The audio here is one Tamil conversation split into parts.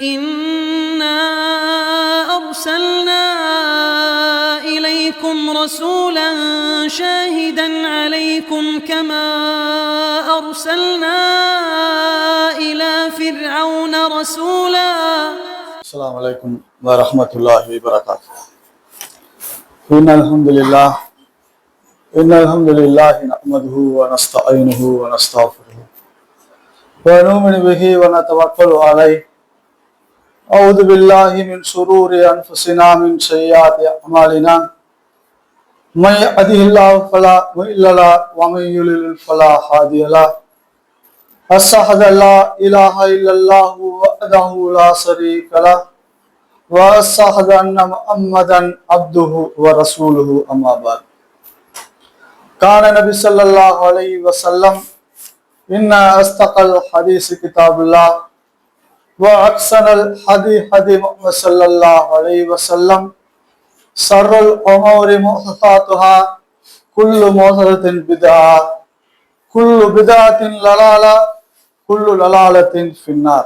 إنا أرسلنا إليكم رسولا شاهدا عليكم كما أرسلنا إلى فرعون رسولا السلام عليكم ورحمة الله وبركاته. إن الحمد لله إن الحمد لله نحمده ونستعينه ونستغفره ونؤمن به ونتوكل عليه. أعوذ بالله من شرور أنفسنا من سيئات أعمالنا. من يهده الله فلا مضل له ومن يضلل فلا هادي له. أشهد أن لا إله إلا الله وحده لا شريك له. وأشهد أن محمدا عبده ورسوله أما بعد. كان النبي صلى الله عليه وسلم إن أصدق الحديث كتاب الله. وأحسن الحديث حديث محمد صلى الله عليه وسلم شر الأمور محدثاتها كل محدثة بدعة كل بدعة ضلالة كل ضلالة في النار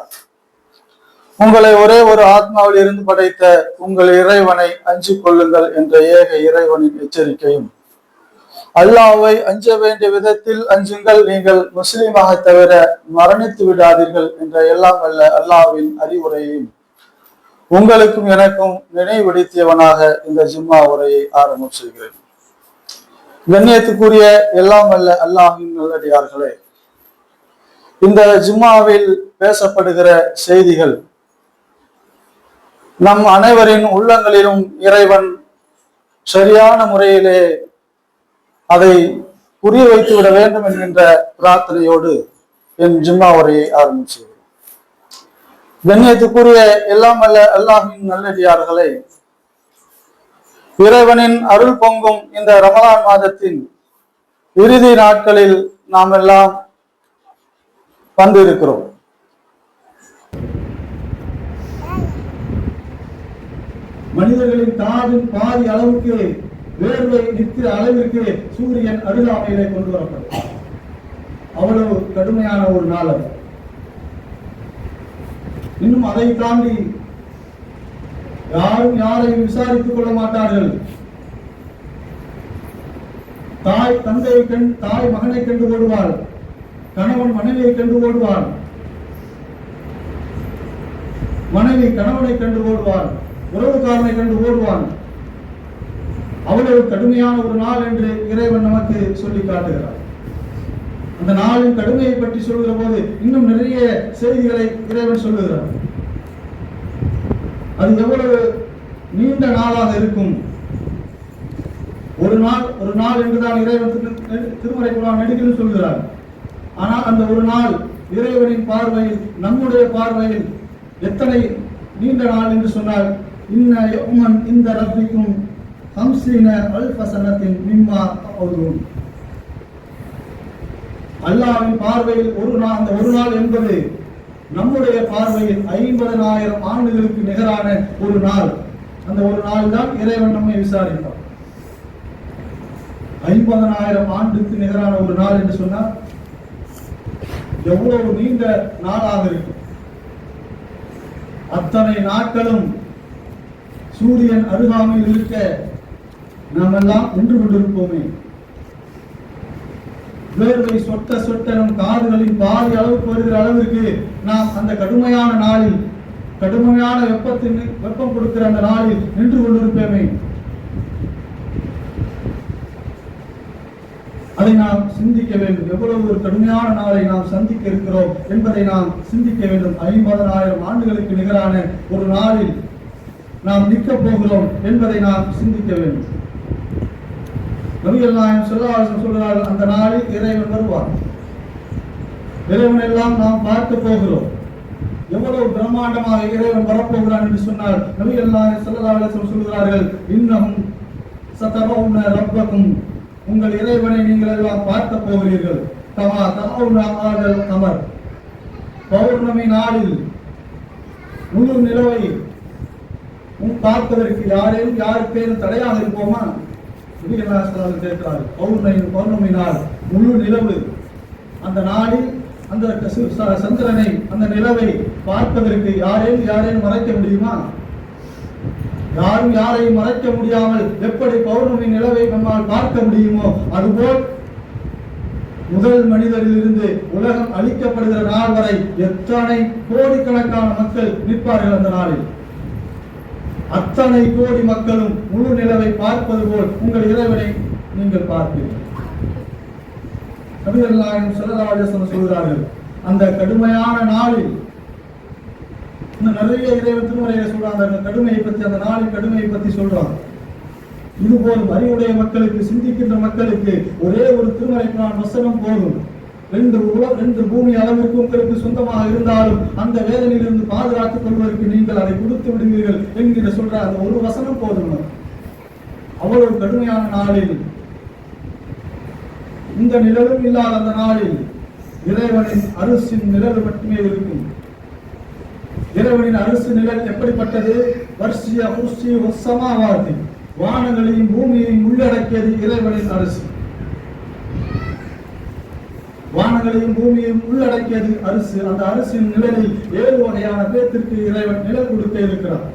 உங்களை ஒரே ஒரு ஆத்மாவில் இருந்து படைத்த உங்கள் இறைவனை அஞ்சிக் கொள்ளுங்கள் என்ற ஏக இறைவனின் எச்சரிக்கையும் அல்லாவை அஞ்ச வேண்டிய விதத்தில் அஞ்சுங்கள். நீங்கள் முஸ்லீமாக தவிர மரணித்து விடாதீர்கள் என்ற எல்லாம் அல்ல அல்லாஹ்வின் அறிவுரையையும் உங்களுக்கும் எனக்கும் நினைவுபடுத்தியவனாக இந்த ஜிம்மா உரையை ஆரம்பம் செய்கிறேன். கண்ணியத்துக்குரிய எல்லாம் அல்ல அல்லாஹின் நல்லடியார்களே இந்த ஜிம்மாவில் பேசப்படுகிற செய்திகள் நம் அனைவரின் உள்ளங்களிலும் இறைவன் சரியான முறையிலே அதை புரிய வைத்து விட வேண்டும் என்கின்ற பிரார்த்தனையோடு என் ஜிம்மா உரையை ஆரம்பிச்சது கண்ணியத்துக்குரிய எல்லாம் அல்ல அல்லாஹின் நல்லடியார்களே இறைவனின் அருள் பொங்கும் இந்த ரமலான் மாதத்தின் இறுதி நாட்களில் நாம் எல்லாம் வந்திருக்கிறோம். மனிதர்களின் தாவின் பாதி அளவுக்கு வேர்வை நிற்கிற அளவிற்கு சூரியன் அருகாமையிலே கொண்டு வரப்படும். அவ்வளவு கடுமையான ஒரு நாள் அது. இன்னும் அதை தாண்டி யாரும் யாரையும் விசாரித்துக் கொள்ள மாட்டார்கள். தாய் தந்தையை கண் தாய் மகனை கண்டு ஓடுவாள். கணவன் மனைவியை கண்டு ஓடுவாள். மனைவி கணவனை கண்டு ஓடுவாள். உறவுக்காரனை கண்டு ஓடுவான் அவ்வளவு கடுமையான ஒரு நாள் என்று இறைவன் நமக்கு சொல்லி காட்டுகிறார். அந்த நாளின் கடுமையை பற்றி சொல்கிற போது இன்னும் நிறைய செய்திகளை இறைவன் சொல்லுகிறார். அது எவ்வளவு நீண்ட நாளாக இருக்கும்? ஒரு நாள் ஒரு நாள் என்றுதான் இறைவன் திரு- திருமறை குரான் நெடுகிலும் சொல்கிறார். ஆனால் அந்த ஒரு நாள் இறைவனின் பார்வையில் நம்முடைய பார்வையில் எத்தனை நீண்ட நாள் என்று சொன்னால் இன்ன இந்த ரத்திக்கும் ஹம்சீன அல்பசனத்தின் மிம்மா அவரும் அல்லாஹ்வின் பார்வையில் ஒரு நாள் அந்த ஒரு நாள் என்பது நம்முடைய பார்வையில் ஐம்பதனாயிரம் ஆண்டுகளுக்கு நிகரான ஒரு நாள். அந்த ஒரு நாள் தான் இறைவன் நம்மை விசாரிப்பார். ஐம்பதனாயிரம் ஆண்டுக்கு நிகரான ஒரு நாள் என்று சொன்னால் எவ்வளவு நீண்ட நாளாக இருக்கும். அத்தனை நாட்களும் சூரியன் அருகாமையில் இருக்க நாம் எல்லாம் நின்று கொண்டிருப்போமே. வேர்வை சொட்ட சொட்ட நம் காதுகளின் பாதி அளவுக்கு வருகிற அளவிற்கு நாம் அந்த கடுமையான நாளில் கடுமையான வெப்பத்தின் வெப்பம் கொடுக்கிற அந்த நாளில் நின்று கொண்டிருப்போமே. அதை நாம் சிந்திக்க வேண்டும். எவ்வளவு ஒரு கடுமையான நாளை நாம் சந்திக்க இருக்கிறோம் என்பதை நாம் சிந்திக்க வேண்டும். ஐம்பதனாயிரம் ஆண்டுகளுக்கு நிகரான ஒரு நாளில் நாம் நிற்க போகிறோம் என்பதை நாம் சிந்திக்க வேண்டும். நபிகள் நாயம் சொல்லாசம் சொல்கிறார்கள் அந்த நாளில் இறைவன் வருவார் இறைவன் எல்லாம் நாம் பார்க்க போகிறோம். எவ்வளவு பிரம்மாண்டமாக இறைவன் வரப்போகிறான் என்று சொன்னால் நபிகள் நாயம் சொல்லலாசன் சொல்கிறார்கள் இன்னமும் சதபவுன ரப்பக்கும். உங்கள் இறைவனை நீங்கள் எல்லாம் பார்க்க போகிறீர்கள். தமா தமவுனா ஆதல் கமர். பௌர்ணமி நாளில் முழு நிலவை உன் பார்ப்பதற்கு யாரேனும் யாருக்கேனும் தடையாக இருப்போமா? நபிகளாசலால் கேட்கிறார். பௌர்ணமி பௌர்ணமி நாள் முழு நிலவு. அந்த நாளில் அந்த சந்திரனை அந்த நிலவை பார்ப்பதற்கு யாரையும் யாரையும் மறைக்க முடியுமா? யாரும் யாரையும் மறைக்க முடியாமல் எப்படி பௌர்ணமி நிலவை நம்மால் பார்க்க முடியுமோ அதுபோல் முதல் மனிதரிலிருந்து உலகம் அழிக்கப்படுகிற நாள் வரை எத்தனை கோடிக்கணக்கான மக்கள் நிற்பார்கள் அந்த நாளில். அத்தனை கோடி மக்களும் முழு நிலவை பார்ப்பது போல் உங்கள் இறைவனை நீங்கள் பார்ப்பீர்கள். நபிகள் நாயகம் ஸல்லல்லாஹு சொல்கிறார்கள் அந்த கடுமையான நாளில் இன்னும் நிறைய இறைவன் திருமலையை சொல்றாங்க அந்த கடுமையை பத்தி அந்த நாளின் கடுமையை பத்தி சொல்றாங்க. இதுபோல் அறிவுடைய மக்களுக்கு சிந்திக்கின்ற மக்களுக்கு ஒரே ஒரு திருமலை நான் வசனம் போதும். ரெண்டு உல பூமி அளவிற்கு உங்களுக்கு சொந்தமாக இருந்தாலும் அந்த வேதனையிலிருந்து பாதுகாத்துக் கொள்வதற்கு நீங்கள் அதை கொடுத்து விடுவீர்கள் என்கிற சொல்ற அந்த ஒரு வசனம் போதும். அவ்வளவு கடுமையான நாளில் இந்த நிழலும் இல்லாத அந்த நாளில் இறைவனின் அரசின் நிழல் மட்டுமே இருக்கும். இறைவனின் அரசு நிழல் எப்படிப்பட்டது? வர்ஷிய புஷ்டி வானங்களையும் பூமியையும் உள்ளடக்கியது இறைவனின் அரசு. வானங்களையும் பூமியையும் உள்ளடக்கியது அரசு. அந்த அரசின் நிழலில் ஏழு வகையான பேத்திற்கு இறைவன் நிழல் கொடுக்க இருக்கிறார்.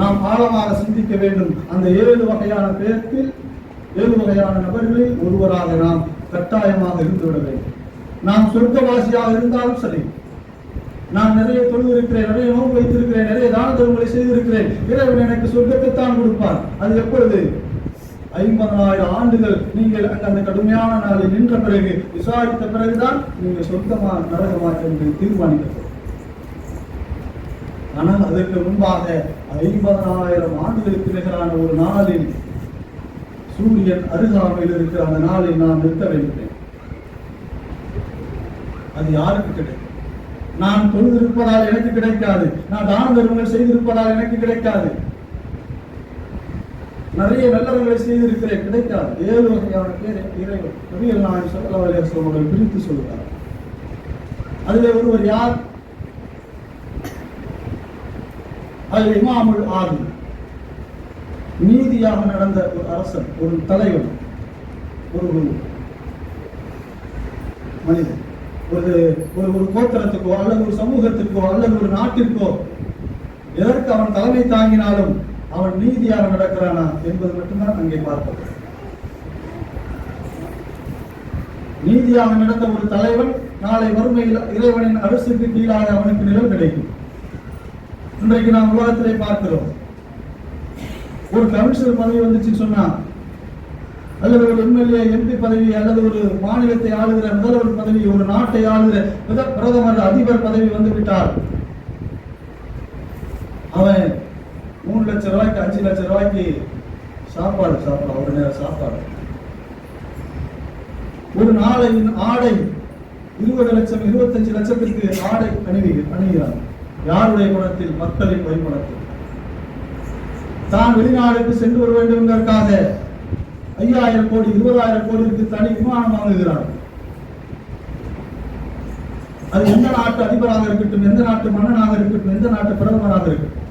நாம் ஆழமாக சிந்திக்க வேண்டும். அந்த ஏழு வகையான பேர்த்தில் ஏழு வகையான நபர்களில் ஒருவராக நாம் கட்டாயமாக இருந்துவிட வேண்டும். நாம் சொர்க்கவாசியாக இருந்தாலும் சரி. நான் நிறைய தொழில் இருக்கிறேன் நிறைய நோன்பு வைத்திருக்கிறேன் நிறைய தான தர்மங்களை செய்திருக்கிறேன். இறைவன் எனக்கு சொர்க்கத்தை தான் கொடுப்பார். அது எப்பொழுது? ஐம்பதாயிரம் ஆண்டுகள் நீங்கள் அங்க அந்த கடுமையான நாளில் நின்ற பிறகு விசாரித்த பிறகுதான் நீங்கள் சொந்தமாக நரகமாக என்று தீர்மானிக்கப்படும். ஆனால் அதற்கு முன்பாக ஐம்பதாயிரம் ஆண்டுகளுக்கு நிகரான ஒரு நாளில் சூரியன் அருகாமையில் இருக்கிற அந்த நாளில் நான் நிறுத்த வேண்டும் அது யாருக்கு கிடைக்கும்? நான் தொழுதிருப்பதால் எனக்கு கிடைக்காது. நான் தான தர்மங்கள் செய்திருப்பதால் எனக்கு கிடைக்காது. நிறைய நல்லவர்களை செய்திருக்கிறேன் கிடைக்காது ஏழு வகையான பேரை இறைவன் நபிகள் நான் சொல்லவர்கள் பிரித்து சொல்கிறார் அதில் ஒருவர் யார்? அதில் இமாமுல் ஆதி. நீதியாக நடந்த ஒரு அரசன் ஒரு தலைவன் ஒரு மனிதன். ஒரு ஒரு ஒரு கோத்திரத்துக்கோ அல்லது ஒரு சமூகத்திற்கோ அல்லது ஒரு நாட்டிற்கோ எதற்கு அவன் தலைமை தாங்கினாலும் அவன் நீதியாக நடக்கிறானா என்பது மட்டும்தான் அங்கே பார்ப்பது. நீதியாக நடந்த ஒரு தலைவன் நாளை வறுமையில் இறைவனின் அரசுக்கு கீழாக அவனுக்கு நிலம் கிடைக்கும். இன்றைக்கு நாம் உலகத்திலே பார்க்கிறோம். ஒரு கமிஷனர் பதவி வந்துச்சுன்னு சொன்னா அல்லது ஒரு எம்எல்ஏ எம்பி பதவி அல்லது ஒரு மாநிலத்தை ஆளுகிற முதல்வர் பதவி ஒரு நாட்டை ஆளுகிற பிரதமர் அதிபர் பதவி வந்து விட்டார் அவன் மூணு லட்ச ரூபாய்க்கு அஞ்சு லட்ச ரூபாய்க்கு சாப்பாடு சாப்பிடலாம். ஒரு நேரம் சாப்பாடு. ஒரு நாளையின் ஆடை இருபது லட்சம் இருபத்தஞ்சு லட்சத்திற்கு ஆடை அணிவி அணிகிறார் யாருடைய குணத்தில்? மக்களின் வரிபணத்தில் தான் வெளிநாடுக்கு சென்று வர வேண்டும் என்பதற்காக ஐயாயிரம் கோடி இருபதாயிரம் கோடிக்கு தனி விமானம் வாங்குகிறார் அது எந்த நாட்டு அதிபராக இருக்கட்டும் எந்த நாட்டு மன்னனாக இருக்கட்டும் எந்த நாட்டு பிரதமராக இருக்கட்டும்.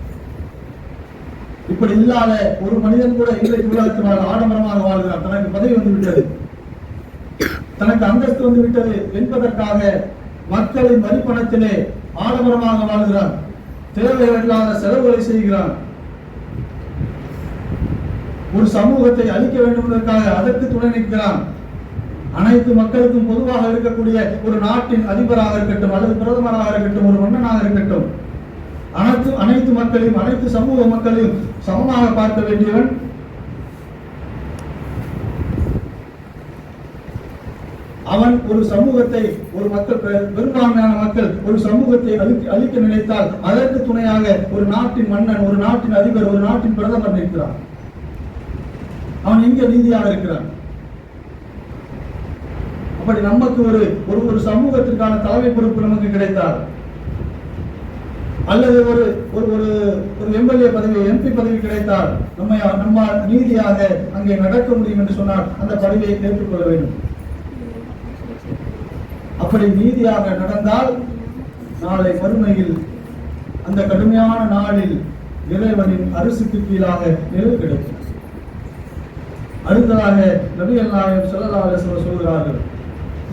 இப்படி இல்லாத ஒரு மனிதன் கூட இன்றைக்கு உலகத்தில் ஆடம்பரமாக வாழ்கிறார். தனக்கு பதவி வந்து விட்டது. தனக்கு அந்தஸ்து வந்து விட்டது என்பதற்காக மக்களின் வரிப்பணத்திலே ஆடம்பரமாக வாழ்கிறான் தேவையில்லாத செலவுகளை செய்கிறான் ஒரு சமூகத்தை அழிக்க வேண்டும் என்பதற்காக அதற்கு துணை நிற்கிறான் அனைத்து மக்களுக்கும் பொதுவாக இருக்கக்கூடிய ஒரு நாட்டின் அதிபராக இருக்கட்டும் அல்லது பிரதமராக இருக்கட்டும் ஒரு மன்னனாக இருக்கட்டும் அனைத்து அனைத்து மக்களையும் அனைத்து சமூக மக்களையும் சமமாக பார்க்க வேண்டியவன் அவன் ஒரு சமூகத்தை ஒரு மக்கள் பெரும்பான்மையான மக்கள் ஒரு சமூகத்தை அழிக்க அழிக்க நினைத்தால் அதற்கு துணையாக ஒரு நாட்டின் மன்னன் ஒரு நாட்டின் அதிபர் ஒரு நாட்டின் பிரதமர் நிற்கிறான். அவன் எங்க நீதியாக இருக்கிறான்? அப்படி நமக்கு ஒரு ஒரு ஒரு சமூகத்திற்கான தலைமை பொறுப்பு நமக்கு கிடைத்தால் அல்லது ஒரு ஒரு ஒரு ஒரு எம்எல்ஏ பதவி எம்பி பதவி கிடைத்தால் நம்ம நம்ம நீதியாக அங்கே நடக்க முடியும் என்று சொன்னால் அந்த பதவியை ஏற்றுக்கொள்ள வேண்டும். அப்படி நீதியாக நடந்தால் நாளை மறுமையில் அந்த கடுமையான நாளில் இறைவனின் அரசுக்கு கீழாக நிறைவு கிடைக்கும். அடுத்ததாக நபிகள் நாயகம் சொல்லலாக சொல்கிறார்கள்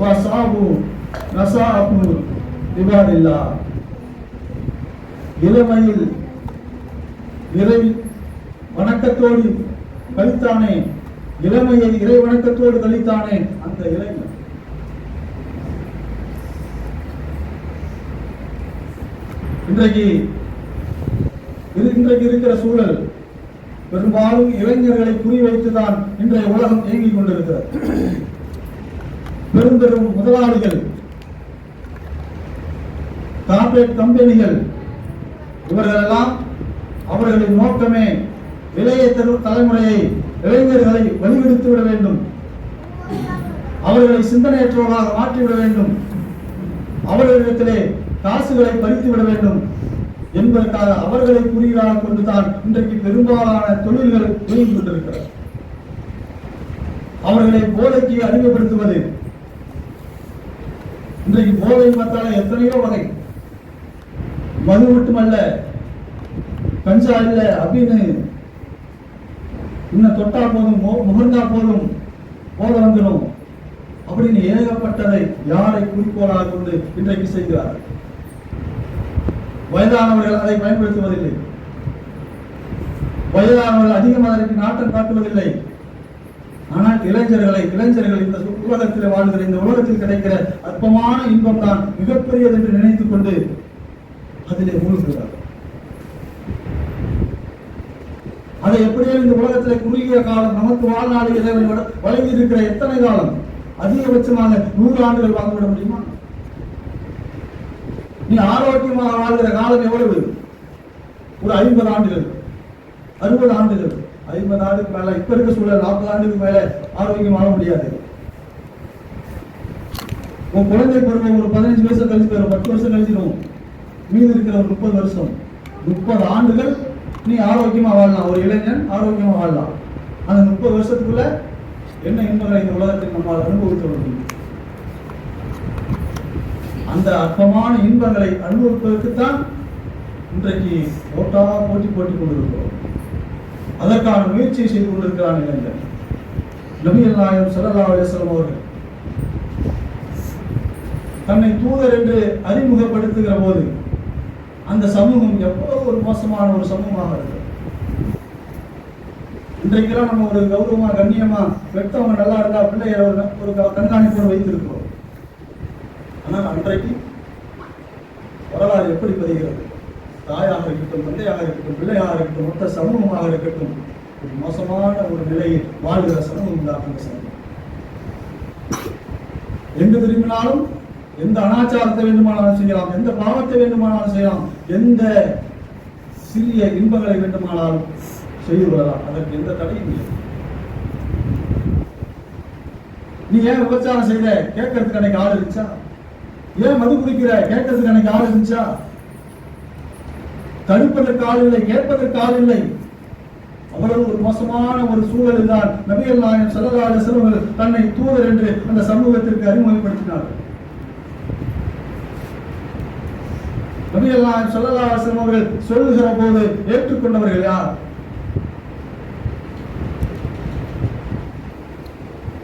வா சொல்கிறார்கள் நசா நஸாபு விவாதில்லா இளமையில் இறை வணக்கத்தோடு கழித்தானே இளமையை இறை வணக்கத்தோடு கழித்தானே அந்த இளைஞன் இன்றைக்கு இன்றைக்கு இருக்கிற சூழல் பெரும்பாலும் இளைஞர்களை குறிவைத்துதான் இன்றைய உலகம் இயங்கிக் கொண்டிருக்கிறது. பெரும் பெரும் முதலாளிகள் கார்பரேட் கம்பெனிகள் இவர்களெல்லாம் அவர்களின் நோக்கமே இளைய தலைமுறையை இளைஞர்களை வழிவிடுத்து விட வேண்டும். அவர்களை சிந்தனையற்றவர்களாக மாற்றிவிட வேண்டும். அவர்களிடத்திலே காசுகளை பறித்து விட வேண்டும். என்பதற்காக அவர்களை குறியீடாக கொண்டுதான் இன்றைக்கு பெரும்பாலான தொழில்கள் இயங்கிக் கொண்டிருக்கிறது. அவர்களை போதைக்கு அறிமுகப்படுத்துவது இன்றைக்கு போதை பார்த்தாலே எத்தனையோ வகை. மது மட்டுமல்ல கஞ்சா இல்ல அப்படின்னு இன்னும் தொட்டா போதும் முகர்ந்தா போதும் போத வந்துடும் அப்படின்னு ஏகப்பட்டதை யாரை குறிக்கோளாக கொண்டு இன்றைக்கு செய்கிறார் வயதானவர்கள் அதை பயன்படுத்துவதில்லை. வயதானவர்கள் அதிகம் அதற்கு நாட்டம் காட்டுவதில்லை. ஆனால் இளைஞர்களை இளைஞர்கள் இந்த உலகத்தில் வாழ்கிற இந்த உலகத்தில் கிடைக்கிற அற்பமான இன்பம் தான் மிகப்பெரியது என்று நினைத்துக் கொண்டு அதிலே மூழ்கிறார் அதை எப்படியோ இந்த உலகத்தில் குறுகிய காலம் நமக்கு வாழ்நாடு இறைவன் வழங்கி இருக்கிற எத்தனை காலம்? அதிகபட்சமாக நூறு ஆண்டுகள் வாழ்ந்துவிட முடியுமா? நீ ஆரோக்கியமாக வாழ்கிற காலம் எவ்வளவு? ஒரு ஐம்பது ஆண்டுகள். அறுபது ஆண்டுகள். ஐம்பது ஆண்டுக்கு மேல இப்ப இருக்க சூழல் நாற்பது ஆண்டுக்கு மேல ஆரோக்கியம் வாழ முடியாது. உன் குழந்தை பருவம் ஒரு பதினஞ்சு வருஷம் கழிச்சு போயிடும் பத்து வருஷம் கழிச்சிடும் மீதி இருக்கிற முப்பது வருஷம் முப்பது ஆண்டுகள் நீ ஆரோக்கியமா வாழலாம். ஒரு இளைஞன் ஆரோக்கியமா வாழலாம். அந்த முப்பது வருஷத்துக்குள்ள என்ன இன்பங்களை இந்த உலகத்தில் நம்மால் அனுபவிக்க முடியும்? அந்த அற்பமான இன்பங்களை அனுபவிப்பதற்குத்தான் இன்றைக்கு ஓட்டா போட்டி போட்டி கொண்டிருக்கிறோம். அதற்கான முயற்சியை செய்து கொண்டிருக்கிறான் இளைஞர் நபிகள் நாயகம் ஸல்லல்லாஹு அலைஹி அவர்கள். தன்னை தூதர் என்று அறிமுகப்படுத்துகிற போது அந்த சமூகம் எவ்வளவு ஒரு மோசமான ஒரு சமூகமாக இருக்கு. இன்றைக்கெல்லாம் நம்ம ஒரு கௌரவமா கண்ணியமா பெற்றவங்க நல்லா இருந்தா பிள்ளைய ஒரு க- கண்காணிப்போடு வைத்திருக்கிறோம். ஆனால் அன்றைக்கு வரலாறு எப்படி பதிகிறது தாயாக இருக்கட்டும் தந்தையாக இருக்கட்டும் பிள்ளையாக இருக்கட்டும் மொத்த சமூகமாக இருக்கட்டும் ஒரு மோசமான ஒரு நிலையில் வாழ்கிற சமூகம் தான் அந்த சமூகம். எங்கு திரும்பினாலும் எந்த அனாச்சாரத்தை வேண்டுமானாலும் செய்யலாம் எந்த பாவத்தை வேண்டுமானாலும் செய்யலாம் எந்த சிறிய இன்பங்களை வேண்டுமானாலும் செய்து கொள்ளலாம். அதற்கு எந்த தடையும் இல்லை. நீ ஏன் விபச்சாரம் செய்த? கேட்கறதுக்கு அன்னைக்கு ஆள் இருந்துச்சா? ஏன் மது குடிக்கிற? கேட்கறதுக்கு அன்னைக்கு ஆள் இருந்துச்சா? தடுப்பதற்கு ஆள் இல்லை கேட்பதற்கு ஆள் இல்லை. அவ்வளவு ஒரு மோசமான ஒரு சூழலில் தான் நபிகள் நாயகம் ஸல்லல்லாஹு அலைஹி தன்னை தூதர் என்று அந்த சமூகத்திற்கு அறிமுகப்படுத்தினார் நபிகள் நாயகம் ஸல்லல்லாஹு அவர்கள் சொல்லுகிற போது ஏற்றுக்கொண்டவர்கள் யார்?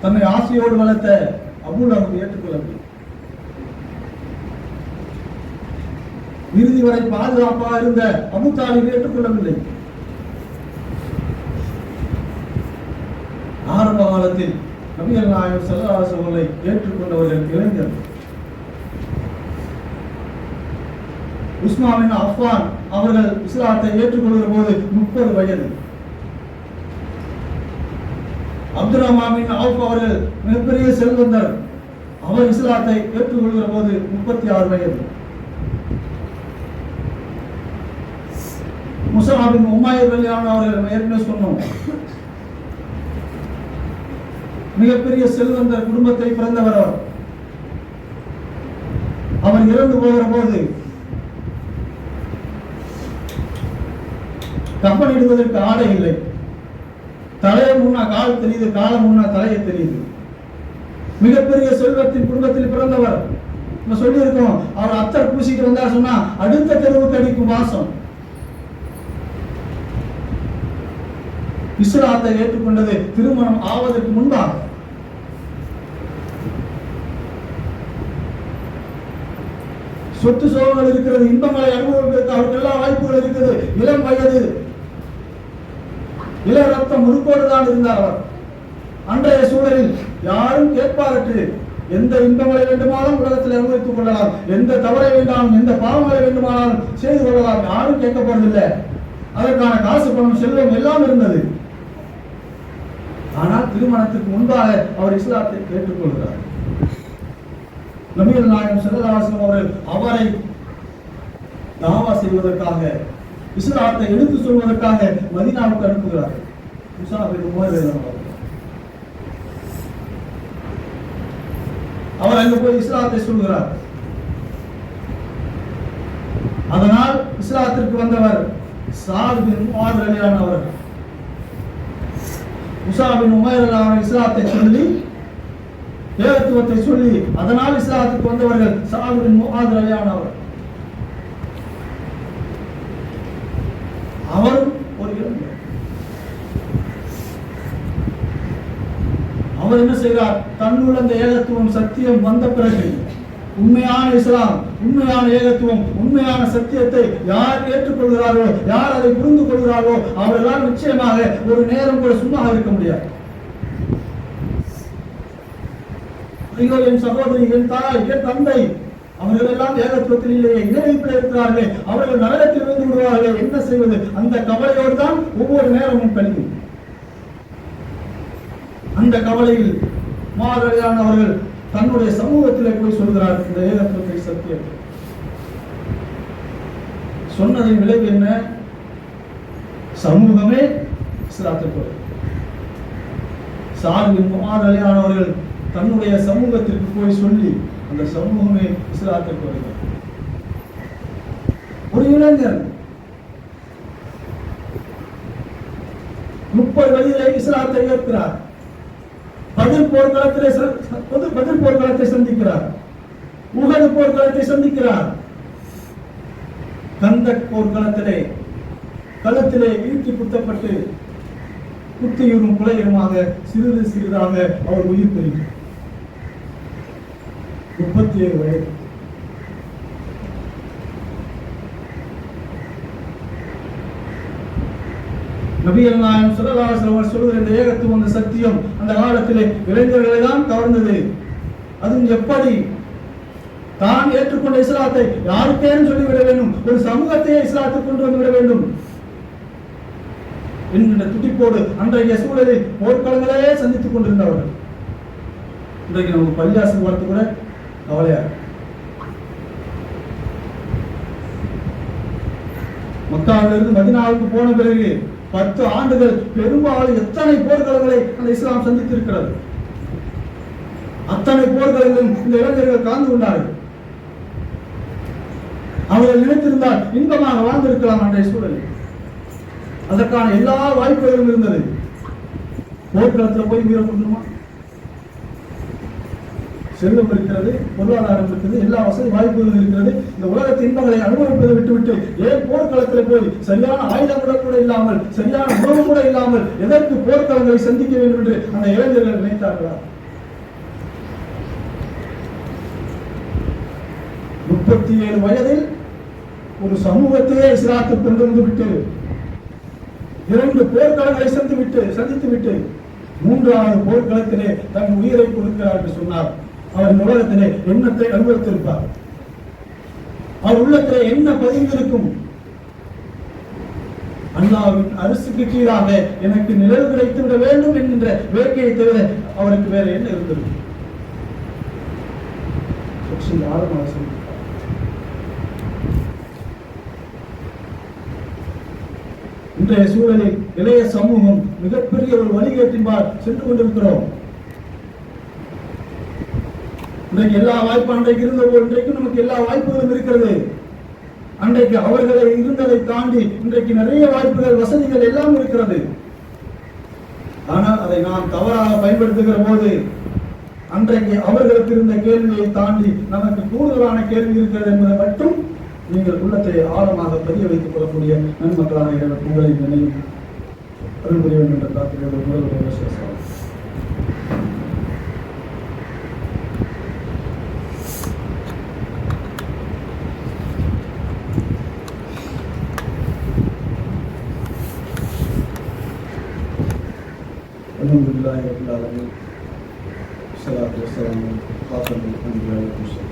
தன்னை ஆசையோடு வளர்த்த அபூல் அவங்க ஏற்றுக்கொள்ளவில்லை இறுதி வரை பாதுகாப்பாக இருந்த அபு தாலிப் ஏற்றுக்கொள்ளவில்லை. ஆரம்ப காலத்தில் நபிகள் நாயகம் செல்லவாசவர்களை ஏற்றுக்கொண்டவர்கள் இளைஞர்கள். உஸ்மாவின் அஃபான் அவர்கள் இஸ்லாத்தை ஏற்றுக்கொள்கிற போது முப்பது வயது. அப்துல் ரஹ்மானின் அவுப் அவர்கள் மிகப்பெரிய செல்வந்தர். அவர் இஸ்லாத்தை ஏற்றுக்கொள்கிற போது முப்பத்தி ஆறு வயது. முசலாபின் உமாயர் கல்யாணம் அவர்கள் ஏற்கனவே சொன்னோம். மிகப்பெரிய செல்வந்தர் குடும்பத்தை பிறந்தவர் அவர் இறந்து போகிற போது கப்பலிடுவதற்கு ஆடை இல்லை. தலையை முன்னா கால் தெரியுது காலை முன்னா தலையை தெரியுது. மிகப்பெரிய செல்வத்தின் குடும்பத்தில் பிறந்தவர். நம்ம சொல்லியிருக்கோம் அவர் அத்தர் பூசிட்டு வந்தா சொன்னா அடுத்த தெருவுக்கு அடிக்கும் வாசம். இஸ்லாத்தை ஏற்றுக்கொண்டது திருமணம் ஆவதற்கு முன்பாக சொத்து சோகங்கள் இருக்கிறது இன்பங்களை அனுபவிப்பதற்கு அவருக்கு எல்லா வாய்ப்புகள் இருக்குது. இளம் வயது இள ரத்தம் முறுக்கோடு தான் இருந்தார் அவர். அன்றைய சூழலில் யாரும் கேட்பாரற்று எந்த இன்பங்களை வேண்டுமானாலும் உலகத்தில் அனுபவித்துக் கொள்ளலாம் எந்த தவறை வேண்டாலும் எந்த பாவங்களை வேண்டுமானாலும் செய்து கொள்ளலாம் யாரும் கேட்க போறதில்லை அதற்கான காசு பணம் செல்வம் எல்லாம் இருந்தது. ஆனால் திருமணத்துக்கு முன்பாக அவர் இஸ்லாத்தை கேட்டுக்கொள்கிறார் நபிகள் நாயகம் செல்லதாசம் அவர்கள் அவரை தாவா செய்வதற்காக இஸ்லாத்தை எடுத்து சொல்வதற்காக மதினாவுக்கு அனுப்புகிறார்கள். அவர் அங்கு போய் இஸ்லாத்தை சொல்கிறார். அதனால் இஸ்லாத்திற்கு வந்தவர் சாத் பின் முஆத் ரலியல்லாஹு அவர் இஸ்லாத்தை சொல்லி தேவத்துவத்தை சொல்லி அதனால் இஸ்லாத்துக்கு வந்தவர்கள் சாத் பின் முஆத் ரலியல்லாஹு அவர் அவரும் ஒரு இளைஞர் அவர் என்ன செய்கிறார்? தன்னுள்ள அந்த ஏகத்துவம் சத்தியம் வந்த பிறகு உண்மையான இஸ்லாம் உண்மையான ஏகத்துவம் உண்மையான சத்தியத்தை யார் ஏற்றுக்கொள்கிறாரோ யார் அதை புரிந்து கொள்கிறாரோ அவர்களால் நிச்சயமாக ஒரு நேரம் கூட சும்மா இருக்க முடியாது. ஐயோ என் சகோதரி என் தாய் என் தந்தை அவர்கள் எல்லாம் ஏகத்துவத்தில் இல்லையே இணைப்பில் இருக்கிறார்களே அவர்கள் நகரத்தில் இருந்து விடுவார்களே என்ன செய்வது? அந்த கவலையோடு தான் ஒவ்வொரு நேரமும் கழியும். அந்த கவலையில் மாதவியான அவர்கள் தன்னுடைய சமூகத்திலே போய் சொல்கிறார் இந்த ஏகத்துவத்தை சத்தியத்தை சொன்னதின் விளைவு என்ன? சமூகமே இஸ்லாத்துக்கு வரும். சார்பின் மாதவியானவர்கள் தன்னுடைய சமூகத்திற்கு போய் சொல்லி அந்த சமூகமே இஸ்லாத்திற்கு வருகிறது ஒரு இளைஞர் முப்பது வயதிலே இஸ்லாத்தை ஏற்கிறார். பதில் போர்க்களத்திலே பதில் போர்க்களத்தை சந்திக்கிறார். உகது போர்க்களத்தை சந்திக்கிறார். கந்த போர்க்களத்திலே களத்திலே ஈட்டி குத்தப்பட்டு குத்தியுறும் குலையுமாக சிறிது சிறிதாக அவர் உயிர் பெறுகிறார். முப்பத்தி ஏழு வயது. நபிகள் நாயகம் ஸல்லல்லாஹு அலைஹி சொல்லுகிற இந்த ஏகத்துவம் அந்த சத்தியம். அந்த காலத்திலே இளைஞர்களை தான் கவர்ந்தது. அதுவும் எப்படி? தான் ஏற்றுக்கொண்ட இஸ்லாத்தை யாருக்கேனும் சொல்லிவிட வேண்டும். ஒரு சமூகத்தையே இஸ்லாத்தை கொண்டு வந்து விட வேண்டும். என்கின்ற துடிப்போடு அன்றைய சூழலில் போர்க்களங்களே சந்தித்துக் கொண்டிருந்தவர்கள். இன்றைக்கு நமக்கு பள்ளியாசல் வரத்து கூட கவலையா மக்காவிலிருந்து மதினாவுக்கு போன பிறகு பத்து ஆண்டுகள் பெரும்பாலும் எத்தனை போர்க்களங்களை அந்த இஸ்லாம் சந்தித்திருக்கிறது? அத்தனை போர்களிலும் இந்த இளைஞர்கள் கலந்து கொண்டார்கள். அவர்கள் நினைத்திருந்தால் இன்பமாக வாழ்ந்திருக்கலாம் அன்றைய சூழலில். அதற்கான எல்லா வாய்ப்புகளும் இருந்தது. போர்க்களத்தில் போய் உயிரை கொண்டுமா செல்வம் இருக்கிறது பொருளாதாரம் இருக்கிறது எல்லா வசதி வாய்ப்புகளும் இருக்கிறது. இந்த உலகத்தின் இன்பங்களை அனுபவிப்பதை விட்டுவிட்டு ஏன் போர்க்களத்தில் போய் சரியான ஆயுதங்கள் கூட இல்லாமல் சரியான உணவு கூட இல்லாமல் எதற்கு போர்க்களங்களை சந்திக்க வேண்டும் என்று அந்த இளைஞர்கள் நினைத்தார்களா? முப்பத்தி ஏழு வயதில் ஒரு சமூகத்தையே இஸ்லாத்து கொண்டு வந்து விட்டு இரண்டு போர்க்களங்களை சந்தித்து விட்டு சந்தித்து விட்டு மூன்றாவது போர்க்களத்திலே தன் உயிரை கொடுக்கிறார் என்று சொன்னார். அவர் உலகத்திலே எண்ணத்தை அனுபவித்திருப்பார். அவர் உள்ளத்திலே என்ன பதிந்திருக்கும்? அண்ணாவின் அரசுக்கு கீழாக எனக்கு நிழல் கிடைத்து விட வேண்டும் என்கின்ற வேட்கையை தவிர அவருக்கு வேற என்ன இருந்திருக்கும்? ஆழமாக இன்றைய சூழலில் இளைய சமூகம் மிகப்பெரிய ஒரு வழிகேட்டின்பால் சென்று கொண்டிருக்கிறோம். இன்றைக்கு எல்லா வாய்ப்பு அன்றைக்கு இருந்த போது இன்றைக்கு நமக்கு எல்லா வாய்ப்புகளும் இருக்கிறது. அன்றைக்கு அவர்களை இருந்ததை தாண்டி இன்றைக்கு நிறைய வாய்ப்புகள் வசதிகள் எல்லாம் இருக்கிறது. ஆனால் அதை நாம் தவறாக பயன்படுத்துகிற போது அன்றைக்கு அவர்களுக்கு இருந்த கேள்வியை தாண்டி நமக்கு கூடுதலான கேள்வி இருக்கிறது என்பதை மட்டும் நீங்கள் உள்ளத்தை ஆழமாக பதிய வைத்துக் கொள்ளக்கூடிய நன்மக்களான உங்களை நினைவு அருள் புரிய வேண்டும் என்ற பிரார்த்தனையோடு முதல்வரை الحمد لله رب العالمين والصلاة والسلام على خاتم الأنبياء والمرسلين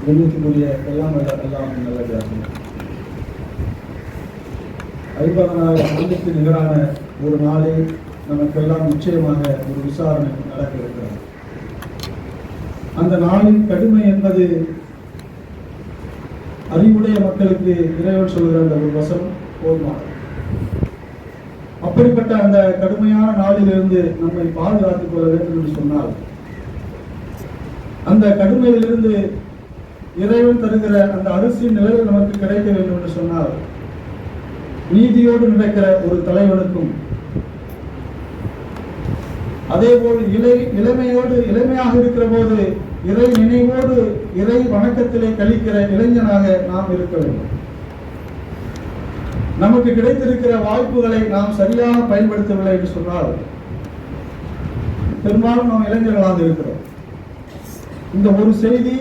கண்ணியத்துக்குரிய எல்லாம் வல்ல எல்லாம் நல்லதாகும் ஐம்பதனாயிரம் ஆண்டுக்கு நிகரான ஒரு நாளில் நமக்கெல்லாம் நிச்சயமாக ஒரு விசாரணை நடக்க இருக்கிறது அந்த நாளின் கடுமை என்பது அறிவுடைய மக்களுக்கு இறைவன் சொல்கிற அந்த ஒரு வசனம் போதுமானது அப்படிப்பட்ட அந்த கடுமையான நாளிலிருந்து நம்மை பாதுகாத்துக் கொள்ள வேண்டும் என்று சொன்னால் அந்த கடுமையிலிருந்து இறைவன் தருகிற அந்த அரிசி நிழல் நமக்கு கிடைக்க வேண்டும் என்று சொன்னால் நீதியோடு நடக்கிற ஒரு தலைவனுக்கும் அதேபோல் இளை இளமையோடு இளமையாக இருக்கிற போது இறை நினைவோடு இறை வணக்கத்திலே கழிக்கிற இளைஞனாக நாம் இருக்க வேண்டும். நமக்கு கிடைத்திருக்கிற வாய்ப்புகளை நாம் சரியாக பயன்படுத்தவில்லை என்று சொன்னால் பெரும்பாலும் நாம் இளைஞர்களாக இருக்கிறோம். இந்த ஒரு செய்தி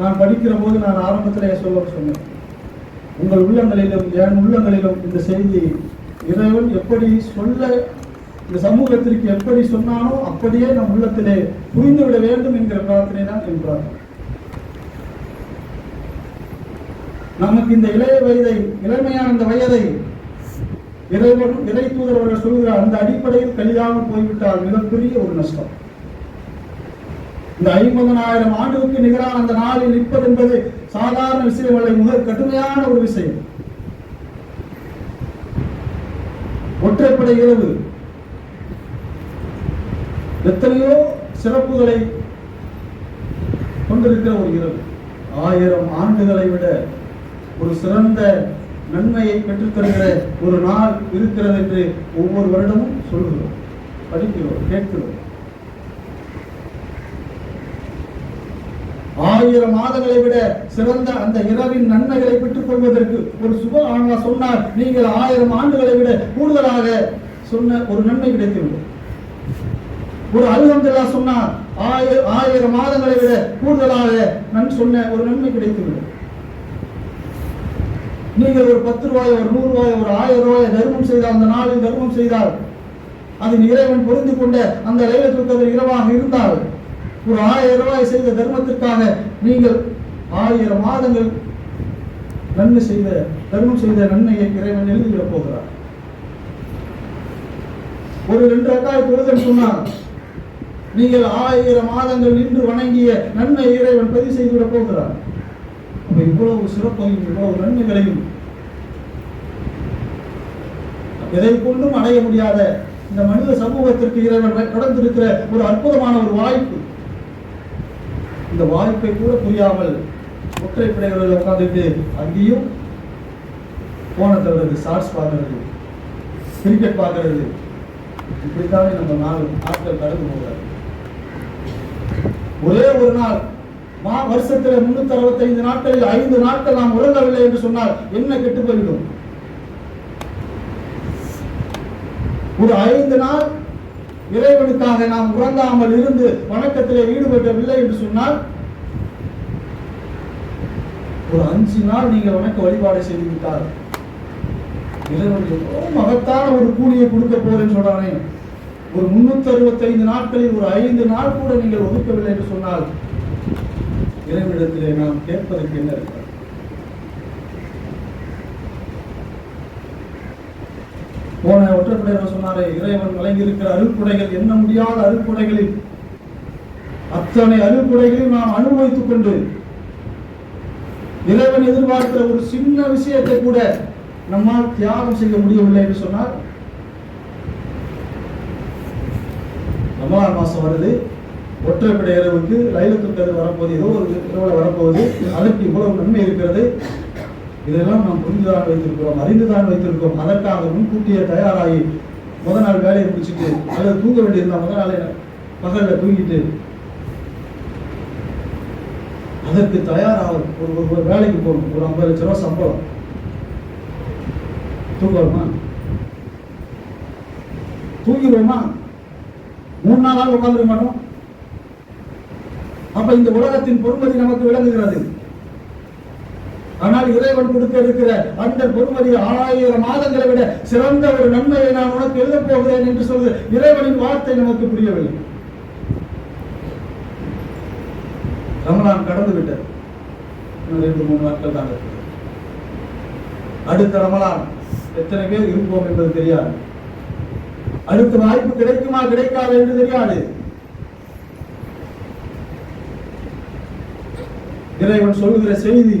நான் படிக்கிற போது நான் ஆரம்பத்திலே சொல்ல சொன்னேன். உங்கள் உள்ளங்களிலும் என் உள்ளங்களிலும் இந்த செய்தி இறைவன் எப்படி சொல்ல இந்த சமூகத்திற்கு எப்படி சொன்னானோ அப்படியே நம் உள்ளத்திலே புரிந்துவிட வேண்டும் என்கிற பிரார்த்தனை தான் என் பிரார்த்தனை நமக்கு இந்த இளைய வயதை இளமையான இந்த வயதை இறைவன் இறை தூதர் அவர்கள் சொல்கிறார் அந்த அடிப்படையில் கலிதாமல் போய்விட்டால் மிகப்பெரிய ஒரு நஷ்டம். இந்த ஐம்பதனாயிரம் ஆண்டுக்கு நிகரான அந்த நாளில் நிற்பது என்பது சாதாரண விஷயம் அல்ல மிக கடுமையான ஒரு விஷயம். ஒற்றைப்படை இரவு எத்தனையோ சிறப்புகளை கொண்டிருக்கிற ஒரு இரவு ஆயிரம் ஆண்டுகளை விட ஒரு சிறந்த நன்மையை பெற்றுத்தருகிற ஒரு நாள் இருக்கிறது என்று ஒவ்வொரு வருடமும் சொல்கிறோம் படிக்கிறோம் கேட்கிறோம். ஆயிரம் மாதங்களை விட சிறந்த அந்த இரவின் நன்மைகளை பெற்றுக் கொள்வதற்கு ஒரு சுப ஆன்மா சொன்னார் நீங்கள் ஆயிரம் ஆண்டுகளை விட கூடுதலாக சொன்ன ஒரு நன்மை கிடைத்துள்ளது ஒரு அல்ஹம்துல்லா சொன்னார் ஆயிரம் ஆயிரம் மாதங்களை விட கூடுதலாக நன் சொன்ன ஒரு நன்மை கிடைத்துள்ளது நீங்கள் ஒரு பத்து ரூபாய் ஒரு நூறு ரூபாய் ஒரு ஆயிரம் ரூபாய் தர்மம் செய்தால் அந்த நாளில் தர்மம் செய்தால் அதில் இறைவன் பொருந்து கொண்ட அந்த லைலத்துல் கதிர் இரவாக இருந்தால் ஒரு ஆயிரம் ரூபாய் செய்த தர்மத்திற்காக நீங்கள் ஆயிரம் மாதங்கள் நன்மை செய்த தர்மம் செய்த நன்மையை இறைவன் எழுதிவிடப் போகிறார். ஒரு ரெண்டு ரக்காய் தொழுதல் சொன்னார் நீங்கள் ஆயிரம் மாதங்கள் நின்று வணங்கிய நன்மை இறைவன் பதிவு செய்துவிடப் போகிறார். அப்போ இவ்வளவு சிறப்பையும் இவ்வளவு நன்மைகளையும் எதை கொண்டும் அடைய முடியாத இந்த மனித சமூகத்திற்கு இறைவன் கடந்திருக்கிற ஒரு அற்புதமான ஒரு வாய்ப்பு. இந்த வாய்ப்பை கூட புரியாமல் ஒற்றை பிள்ளைகளில் உட்காந்துட்டு அங்கேயும் போன தவிர்த்து ஷார்ட்ஸ் பார்க்கறது கிரிக்கெட் பார்க்கறது இப்படித்தானே நம்ம நாலு ஆட்கள் கடந்து போகிறார் ஒரே ஒரு நாள் வருஷத்துல முன்னூத்தி அறுபத்தைந்து நாட்களில் ஐந்து நாட்கள் நாம் உறங்கவில்லை என்று சொன்னால் என்ன கெட்டு போய்விடும்? ஒரு ஐந்து நாள் இறைவனுக்காக நாம் உறங்காமல் இருந்து வணக்கத்திலே ஈடுபடவில்லை என்று சொன்னால் ஒரு அஞ்சு நாள் நீங்கள் வணக்க வழிபாடு செய்து விட்டால் இறைவனுக்கு மகத்தான ஒரு கூலியை கொடுக்க போறேன்னு சொல்றானே. ஒரு முன்னூத்தி அறுபத்தைந்து நாட்களில் ஒரு ஐந்து நாள் கூட நீங்கள் ஒதுக்கவில்லை என்று சொன்னால் இறைவனிடத்திலே நாம் கேட்பதற்கு என்ன இருக்கிறது? போன ஒற்றப்படையவர் சொன்னாரே? இறைவன் வழங்கியிருக்கிற அருட்குடைகள் என்ன முடியாத அருட்குடைகளில் அத்தனை அருட்குடைகளையும் நாம் அனுபவித்துக் கொண்டு இறைவன் எதிர்பார்க்கிற ஒரு சின்ன விஷயத்தை கூட நம்மால் தியாகம் செய்ய முடியவில்லை என்று சொன்னார் ரமலான் மாசம் வருது. ஒற்றைப்படை இரவுக்கு லைலத்துல் கதிர் வரப்போகுது ஏதோ ஒரு இரவுல வரப்போகுது அதற்கு இவ்வளவு நன்மை இருக்கிறது. இதெல்லாம் நாம் புரிந்துதான் வைத்திருக்கிறோம் அறிந்துதான் வைத்திருக்கிறோம். அதற்காக முன்கூட்டியே தயாராகி முத நாள் வேலையை முடிச்சுட்டு அல்லது தூங்க வேண்டியிருந்தா முத நாளே பகலில் தூங்கிட்டு அதற்கு தயாராகும் ஒரு ஒரு- வேலைக்கு போகணும். ஒரு ஐம்பது லட்ச ரூபா சம்பளம். தூங்குவோமா தூங்கிடுவோமா? மூணு நாளாக உட்காந்துருக்க மாட்டோம். அப்ப இந்த உலகத்தின் பொறுமதி நமக்கு விளங்குகிறது. ஆனால் இறைவன் கொடுக்க இருக்கிற அந்த பொறுமதி ஆயிரம் மாதங்களை விட சிறந்த ஒரு நன்மையை நான் உனக்கு எழுதப் போகிறேன் என்று சொல்வது இறைவனின் வார்த்தை நமக்கு புரியவில்லை. ரமலான் கடந்து விட்டது. ரெண்டு மூணு நாட்கள் தான் அடுத்த ரமலான் எத்தனை பேர் இருப்போம் என்பது தெரியாது. அடுத்த வாய்ப்பு கிடைக்குமா கிடைக்காது என்று தெரியாது. இறைவன் சொல்லுகிற செய்தி.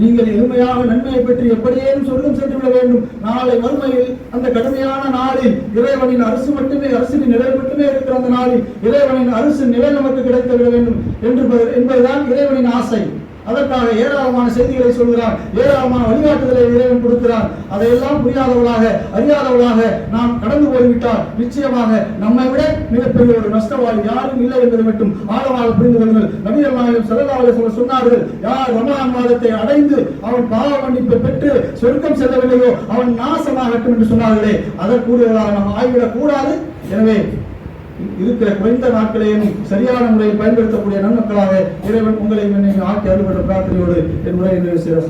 நீங்கள் எளிமையாக நன்மையை பற்றி எப்படியேனும் சொர்க்கம் சென்று விட வேண்டும். நாளை வறுமையில் அந்த கடுமையான நாளில் இறைவனின் அரசு மட்டுமே அரசின் நிழல் மட்டுமே இருக்கிற அந்த நாளில் இறைவனின் அரசு நிலை நமக்கு கிடைத்து விட வேண்டும். என்று என்பதுதான் இறைவனின் ஆசை. அதற்காக ஏராளமான செய்திகளை சொல்கிறார் ஏராளமான வழிகாட்டுதலை இறைவன் கொடுக்கிறார். அதையெல்லாம் புரியாதவளாக அறியாதவளாக நாம் கடந்து போய்விட்டால் நிச்சயமாக நம்மை விட மிகப்பெரிய ஒரு நஷ்டவாளி யாரும் இல்லை என்பதை மட்டும் ஆழமாக புரிந்து கொள்ளுங்கள். நபிகள் நாயகம் சொல்ல சொன்னார்கள் யார் ரமணான் மாதத்தை அடைந்து அவன் பாவ மன்னிப்பை பெற்று சொர்க்கம் செல்லவில்லையோ அவன் நாசமாகட்டும் என்று சொன்னார்களே அதற்குரியவர்களாக நாம் ஆய்விடக் கூடாது எனவே இருக்கிற குறைந்த நாட்களையும் சரியான முறையில் பயன்படுத்தக்கூடிய நன்மக்களாக இறைவன் உங்களை ஆக்கி அறுபட்ட பிரார்த்தனையோடு என் உரையை நிறைவு செய்ய